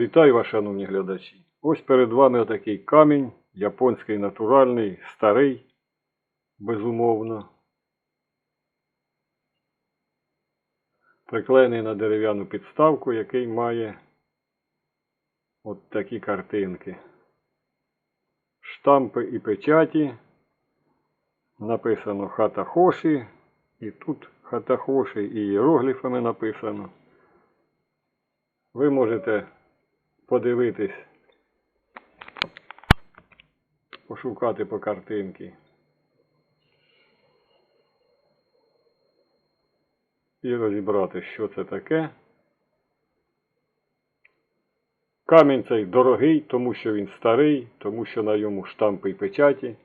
Вітаю вас, шановні глядачі. Ось перед вами отакий камінь, японський натуральний, старий, безумовно. Приклеєний на дерев'яну підставку, який має от такі картинки. Штампи і печаті. Написано Хатахоші. І тут Хатахоші і іерогліфами написано. Ви можете подивитись, пошукати по картинці. І розібрати, що це таке. Камінь цей дорогий, тому що він старий, тому що на йому штампи і печаті.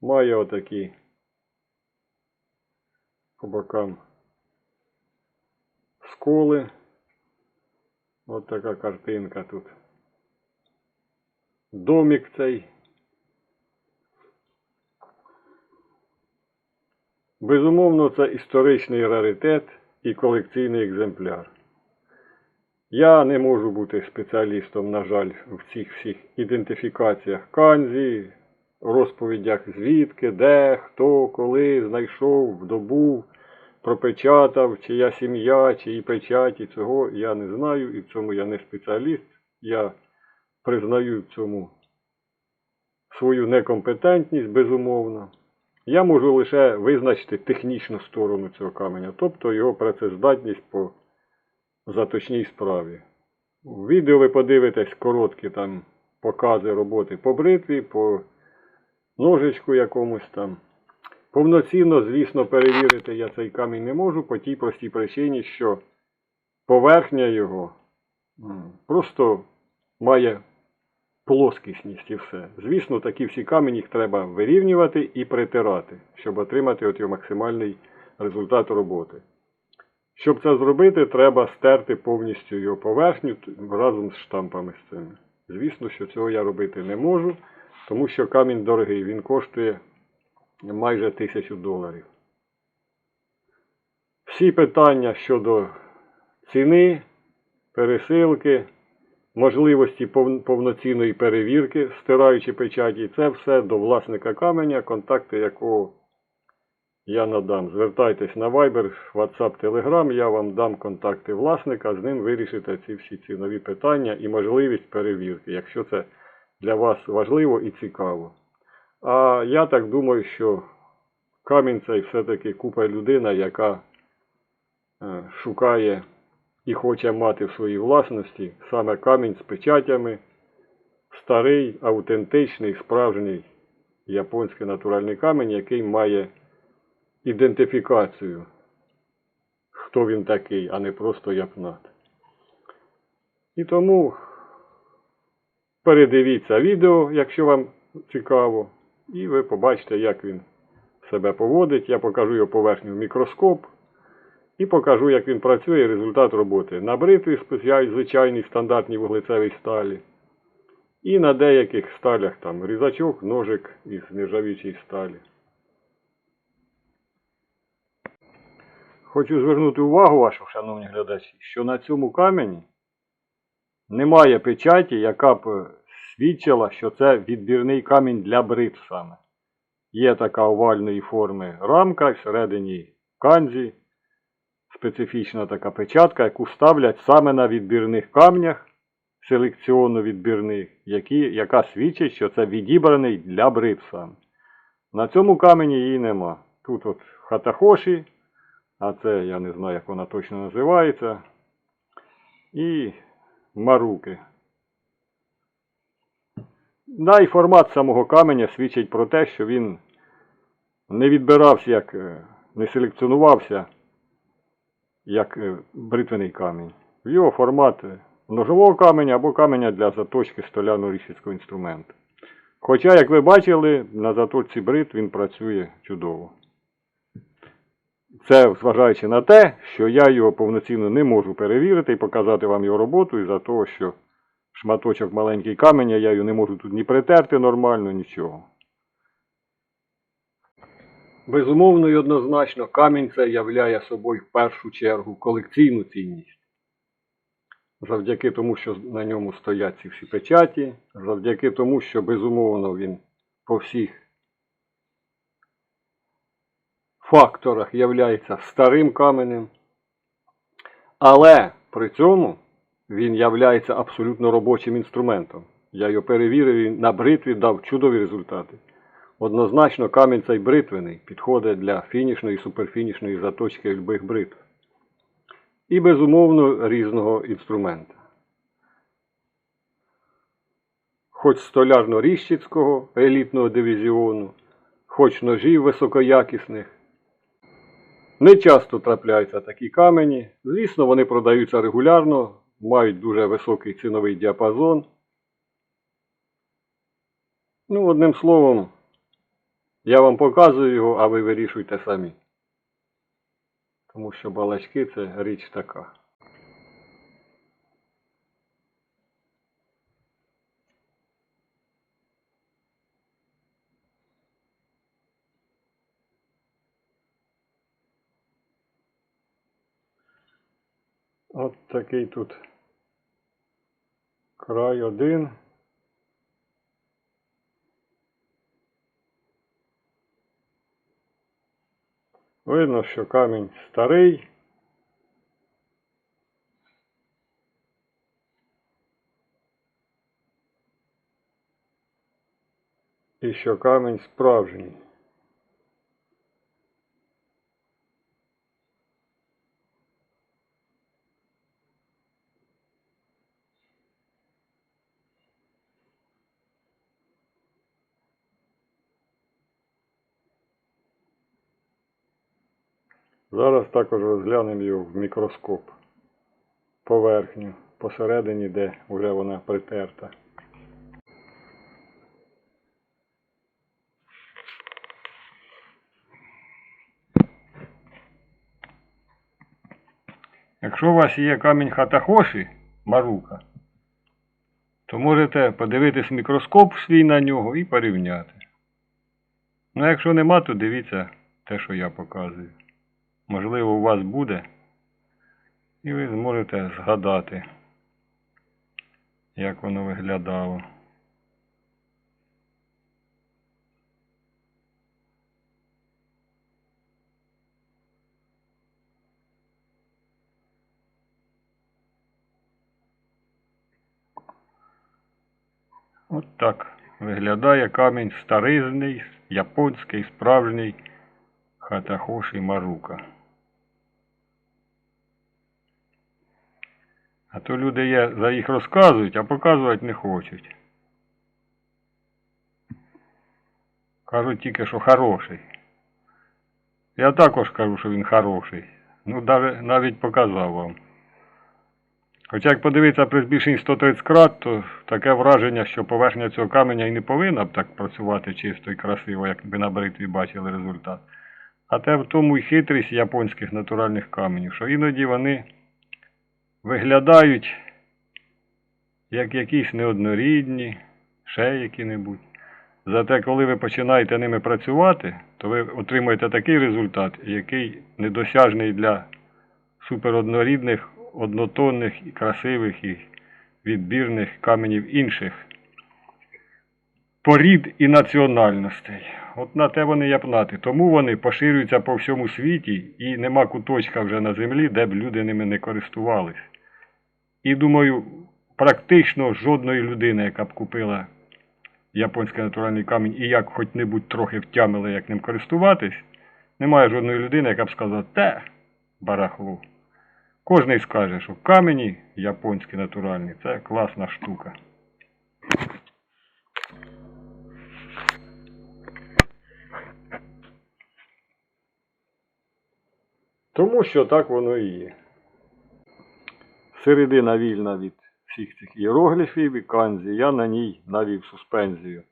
Має отакі по бокам сколи. От така картинка тут. Домик цей. Безумовно, це історичний раритет і колекційний екземпляр. Я не можу бути спеціалістом, на жаль, в цих всіх ідентифікаціях канзі, розповідях звідки, де, хто, коли знайшов, добув, пропечатав, чия сім'я, чиї печаті, цього я не знаю і в цьому я не спеціаліст. Я признаю в цьому свою некомпетентність, безумовно. Я можу лише визначити технічну сторону цього каменя, тобто його працездатність по заточній справі. У відео ви подивитесь короткі там покази роботи по бритві, по ножичку якомусь там. Повноцінно, звісно, перевірити я цей камінь не можу по тій простій причині, що поверхня його просто має плоскісність і все. Звісно, такі всі камені їх треба вирівнювати і притирати, щоб отримати от його максимальний результат роботи. Щоб це зробити, треба стерти повністю його поверхню разом з штампами з цими. Звісно, що цього я робити не можу, тому що камінь дорогий, він коштує майже тисячу доларів. Всі питання щодо ціни, пересилки, можливості повноцінної перевірки, стираючи печаті, це все до власника каменя, контакти якого я надам. Звертайтесь на Viber, WhatsApp, Telegram, я вам дам контакти власника, з ним вирішите ці всі цінові питання і можливість перевірки, якщо це для вас важливо і цікаво. А я так думаю, що камінь цей все-таки купа людина, яка е, шукає і хоче мати в своїй власності саме камінь з печатями, старий, автентичний, справжній японський натуральний камінь, який має ідентифікацію, хто він такий, а не просто япнат. І тому передивіться відео, якщо вам цікаво, і ви побачите, як він себе поводить. Я покажу його поверхню в мікроскоп і покажу, як він працює, результат роботи. На бритві звичайній стандартній вуглецевій сталі. І на деяких сталях там різачок, ножик із нержавічої сталі. Хочу звернути увагу вашу, шановні глядачі, що на цьому камені немає печаті, яка б е, свідчила, що це відбірний камінь для бритв саме. Є така овальної форми рамка, всередині канзі, специфічна така печатка, яку ставлять саме на відбірних камнях, селекціонно відбірних, які, яка свідчить, що це відібраний для бритв саме. На цьому камені її нема. Тут от хатахоші, а це я не знаю, як вона точно називається. І маруки. Да, і формат самого каменя свідчить про те, що він не відбирався, як е, не селекціонувався як е, бритвений камінь. Його формат е, ножового каменя або каменя для заточки столяно-рішицького інструменту. Хоча, як ви бачили, на заточці брит він працює чудово. Це зважаючи на те, що я його повноцінно не можу перевірити і показати вам його роботу із-за того, що шматочок маленький каменя, я його не можу тут ні притерти нормально, нічого. Безумовно і однозначно, камінь це являє собою в першу чергу колекційну цінність. завдяки тому, що на ньому стоять ці всі печаті, завдяки тому, що безумовно він по всіх факторах являється старим каменем, але при цьому він являється абсолютно робочим інструментом. Я його перевірив і на бритві дав чудові результати. Однозначно, камінь цей бритвений підходить для фінішної і суперфінішної заточки любих бритв. І, безумовно, різного інструмента. Хоч столярно-ріщицького елітного дивізіону, хоч ножів високоякісних. Не часто трапляються такі камені. Звісно, вони продаються регулярно, мають дуже високий ціновий діапазон. Ну, одним словом, я вам показую його, а ви вирішуйте самі. Тому що балачки це річ така. От такий тут край один. Видно, що камінь старий. І що камінь справжній. Зараз також розглянемо його в мікроскоп. Поверхню, посередині, де вже вона притерта. Якщо у вас є камінь Хатахоші, Марука, то можете подивитись мікроскоп свій на нього і порівняти. Ну, а якщо нема, то дивіться те, що я показую. Можливо, у вас буде, і ви зможете згадати, як воно виглядало. От так виглядає камінь старизний, японський, справжній Хатахоші Марука. А то люди є, за їх розказують, а показувати не хочуть. Кажуть тільки, що хороший. Я також кажу, що він хороший. Ну, навіть показав вам. Хоча як подивитися при збільшенні 130 крат, то таке враження, що поверхня цього каменя і не повинна б так працювати чисто і красиво, як ви на бритві бачили результат. А те в тому й хитрість японських натуральних каменів, що іноді вони виглядають як якісь неоднорідні, ще які-небудь. Зате, коли ви починаєте ними працювати, то ви отримуєте такий результат, який недосяжний для супероднорідних, однотонних, красивих і відбірних каменів інших порід і національностей. От на те вони япнати. Тому вони поширюються по всьому світі і нема куточка вже на землі, де б люди ними не користувались. І думаю, практично жодної людини, яка б купила японський натуральний камінь і як хоч-небудь трохи втямила, як ним користуватись, немає жодної людини, яка б сказала, те, барахло. Кожний скаже, що камені японські натуральні це класна штука. Тому що так воно і є. Середина вільна від всіх цих іерогліфів і канзі. Я на ній навів суспензію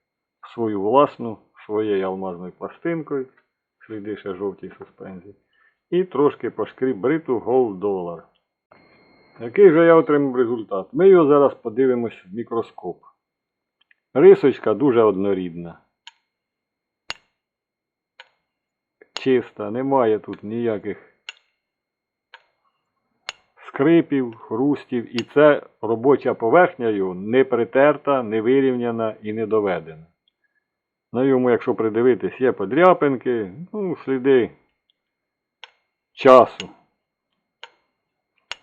свою власну, своєю алмазною пластинкою, сліди ще жовтій суспензії. І трошки пошкріб бриту Gold Dollar. Який же я отримав результат? Ми його зараз подивимось в мікроскоп. Рисочка дуже однорідна. Чиста, немає тут ніяких скрипів, хрустів, і це робоча поверхня його не притерта, не вирівняна і не доведена. На йому, якщо придивитись, є подряпинки, ну, сліди часу.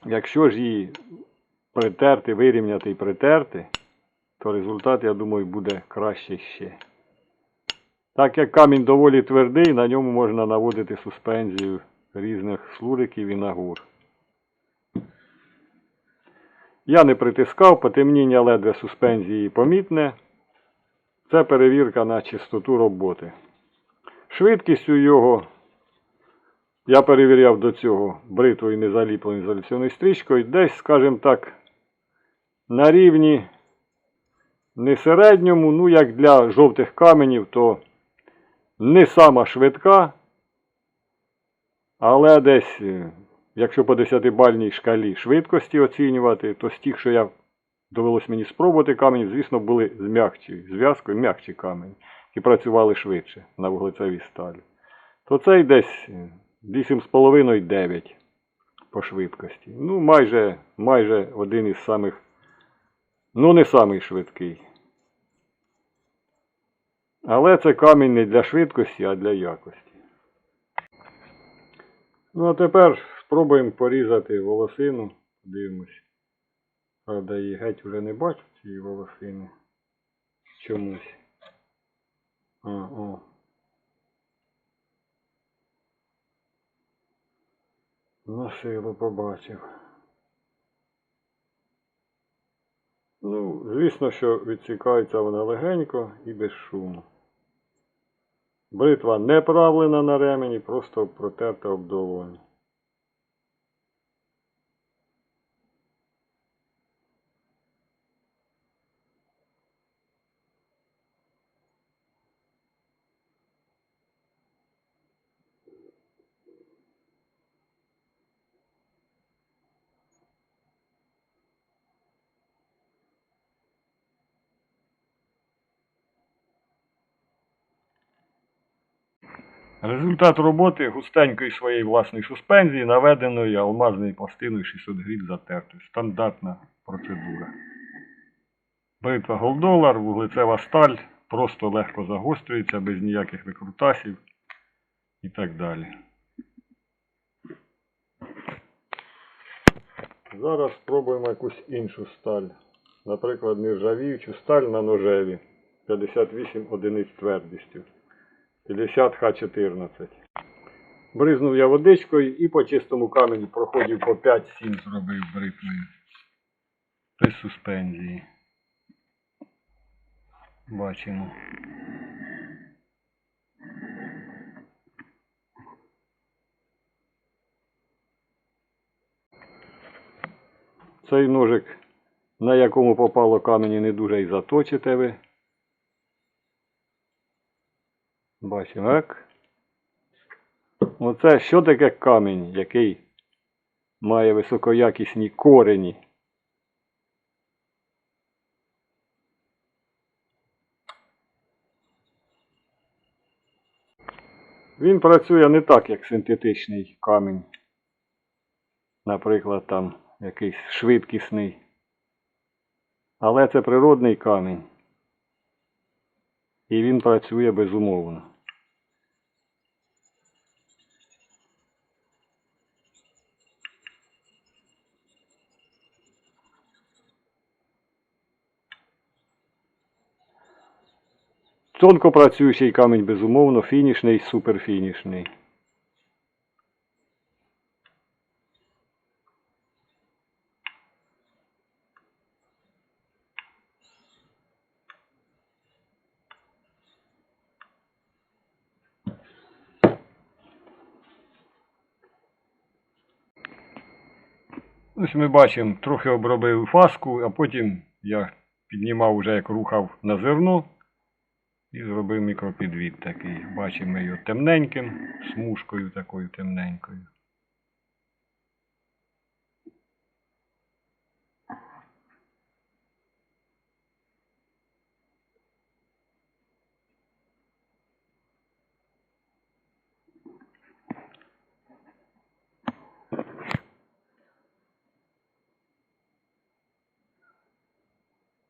Якщо ж її притерти, вирівняти і притерти, то результат, я думаю, буде краще ще. Так як камінь доволі твердий, на ньому можна наводити суспензію різних слуриків і нагур. Я не притискав, потемніння ледве суспензії помітне. Це перевірка на чистоту роботи. Швидкістю його я перевіряв до цього бритвою незаліпленою ізоляційною стрічкою. Десь, скажімо так, на рівні не середньому, ну як для жовтих каменів, то не сама швидка, але десь, якщо по 10-бальній шкалі швидкості оцінювати, то з тих, що я довелось мені спробувати камені, звісно, були з м'якчою зв'язкою, м'якчі камені, які працювали швидше на вуглецевій сталі. То цей десь е, 8,5-9 по швидкості. Ну, майже, майже один із самих, ну не самий швидкий. Але це камінь не для швидкості, а для якості. Ну, а тепер спробуємо порізати волосину. Дивимось. Правда, її геть вже не бачу, цієї волосини. Чомусь. А, о. На силу побачив. Ну, звісно, що відсікається вона легенько і без шуму. Бритва не правлена на ремені, просто протерта об Результат роботи густенької своєї власної суспензії, наведеної алмазною пластиною 600 гріт затертою. Стандартна процедура. Бритва голдолар, вуглецева сталь, просто легко загострюється, без ніяких викрутасів і так далі. Зараз спробуємо якусь іншу сталь. Наприклад, нержавіючу сталь на ножеві 58 одиниць твердістю. 50 Х14. Бризнув я водичкою і по чистому камені проходів по 5-7 зробив бритвою. Без суспензії. Бачимо. Цей ножик, на якому попало камені, не дуже і заточите ви. Бачимо, так? Оце що таке камінь, який має високоякісні корені. Він працює не так, як синтетичний камінь. Наприклад, там якийсь швидкісний. Але це природний камінь. І він працює безумовно. Тонко працюючий камінь, безумовно, фінішний, суперфінішний. Ось ми бачимо, трохи обробив фаску, а потім я піднімав вже як рухав на зерно і зробив мікропідвід такий. Бачимо його темненьким, смужкою такою темненькою.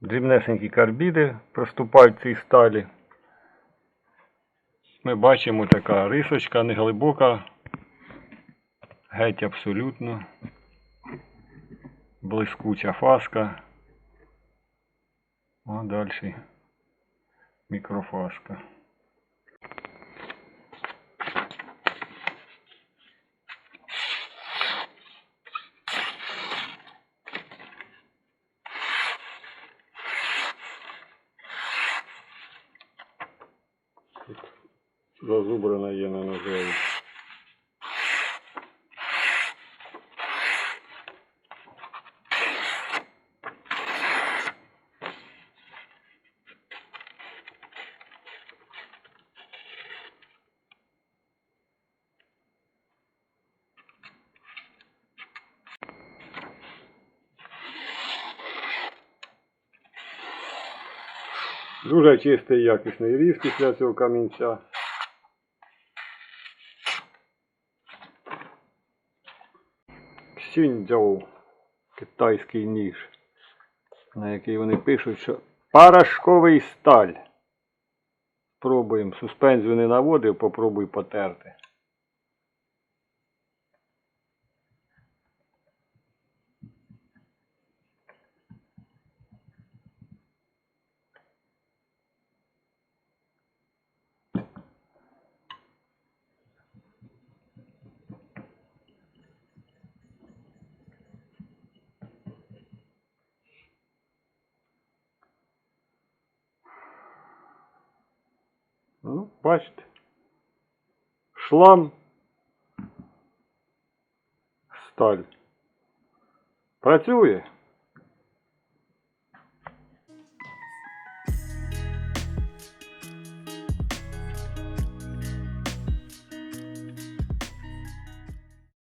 Дрібнесенькі карбіди проступають в цій сталі. Ми бачимо така рисочка неглибока, геть абсолютно, блискуча фаска. А далі мікрофаска. Зазубрена є на ножові. Дуже чистий якісний різ після цього камінця. Ксюньцзяу, китайський ніж, на який вони пишуть, що порошковий сталь. Пробуємо. Суспензію не наводив, попробуй потерти. Ну, бачите. Шлам. Сталь. Працює.